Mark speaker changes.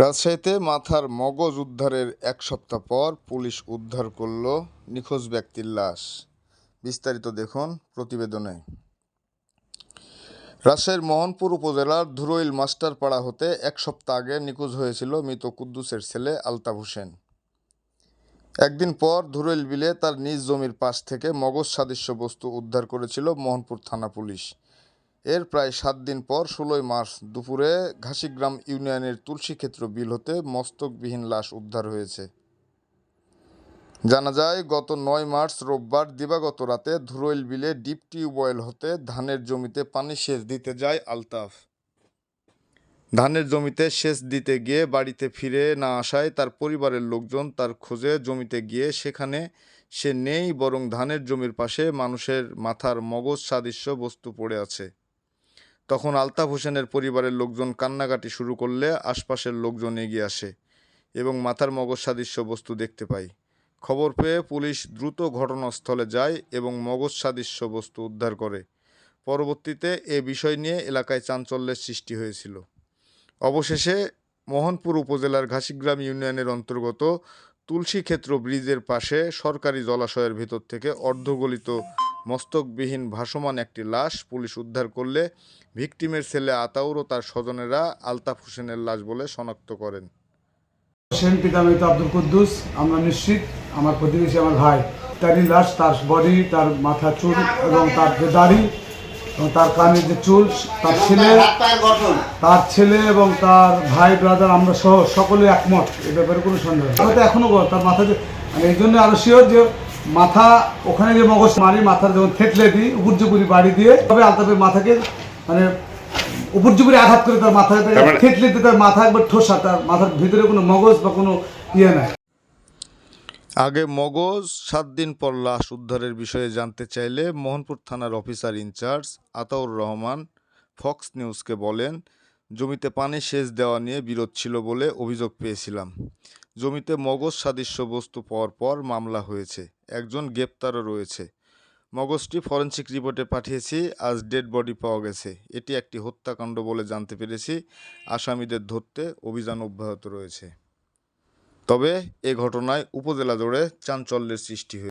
Speaker 1: রাজশাহীতে মাথার মগজ উদ্ধারের এক সপ্তাহ পর পুলিশ উদ্ধার করল নিখোঁজ ব্যক্তির লাশ। বিস্তারিত দেখুন প্রতিবেদনে। রাজশাহীর মোহনপুর উপজেলার ধুরইল মাস্টারপাড়া হতে এক সপ্তাহ আগে নিখোঁজ হয়েছিল মৃত কুদ্দুসের ছেলে আলতাফ হোসেন। একদিন পর ধুরইল বিলে তার নিজ জমির পাশ থেকে মগজ সাদৃশ্য বস্তু উদ্ধার করেছিল মোহনপুর থানা পুলিশ। এর প্রায় সাত দিন পর, ষোলোই মার্চ দুপুরে ঘাসিগ্রাম ইউনিয়নের তুলসীক্ষেত্র বিল হতে মস্তকবিহীন লাশ উদ্ধার হয়েছে। জানা যায়, গত নয় মার্চ রোববার দিবাগত রাতে ধুরইল বিলে ডিপ টিউবওয়েল হতে ধানের জমিতে পানি সেচ দিতে যায় আলতাফ। ধানের জমিতে সেচ দিতে গিয়ে বাড়িতে ফিরে না আসায় তার পরিবারের লোকজন তার খোঁজে জমিতে গিয়ে সেখানে সে নেই, বরং ধানের জমির পাশে মানুষের মাথার মগজ সাদৃশ্য বস্তু পড়ে আছে। তখন আলতাফ হোসেনের পরিবারের লোকজন কান্নাকাটি শুরু করলে আশপাশের লোকজন এগিয়ে আসে এবং মাথার মগজ সাদৃশ্য বস্তু দেখতে পায় খবর পেয়ে পুলিশ দ্রুত ঘটনাস্থলে যায় এবং মগজ সাদৃশ্য বস্তু উদ্ধার করে। পরবর্তীতে এ বিষয় নিয়ে এলাকায় চাঞ্চল্যের সৃষ্টি হয়েছিল। অবশেষে মোহনপুর উপজেলার ঘাসিগ্রাম ইউনিয়নের অন্তর্গত তুলসী ক্ষেত্র ব্রিজের পাশে সরকারি জলাশয়ের ভেতর থেকে অর্ধগলিত মস্তকবিহীন ভাসমান একটি লাশ পুলিশ উদ্ধার করলে ভিকটিমের ছেলে আতাউর ও তার স্বজনেরা আলতাফ হোসেনের লাশ বলে শনাক্ত করেন।
Speaker 2: হোসেন পিতা মৃত আব্দুল কুদ্দুস আমরা নিশ্চিত আমার প্রতিবেশী আমার ভাই তারই লাশ তার বডি তার মাথা চুল এবং তার যে দাড়ি এবং তার কানের যে চুল তার ছেলে তার ছেলে এবং তার ভাই ব্রাদার আমরা সহ সকলে একমত এ ব্যাপারে কোনো সন্দেহ হয়তো এখনও গো, তার মাথা যে মানে এই জন্য আরও শিওর যে মাথা ওখানে গিয়ে মগজ মারি মাথার যখন থেতলে দিই উপর্যুপুরি বাড়ি দিয়ে তবে আলতাফের মাথাকে মানে উপর্যুপুরি আঘাত করে তার মাথায় থেতলে দিয়ে তার মাথা একবার ঠোসা তার মাথার ভিতরে কোনো মগজ বা কোনো ইয়ে নাই।
Speaker 1: আগে মগজ সাত দিন পর লাশ উদ্ধারের বিষয়ে জানতে চাইলে মোহনপুর থানার officer in charge Ataur Rahman Fox নিউজকে বলেন জমিতে পানি সেচ দেওয়া নিয়ে বিরোধ ছিল বলে অভিযোগ পেয়েছিলাম। জমিতে মগজ সাদৃশ্য বস্তু পাওয়ার পর মামলা হয়েছে। একজন গ্রেপ্তারও রয়েছে। মগজটি ফরেন্সিক রিপোর্টে পাঠিয়েছি, আজ ডেড বডি পাওয়া গেছে। এটি একটি হত্যাকাণ্ড বলে জানতে পেরেছি। আসামিদের ধরতে অভিযান অব্যাহত রয়েছে। তবে এ ঘটনায় উপজেলা জুড়ে চাঞ্চল্যের সৃষ্টি হয়েছে।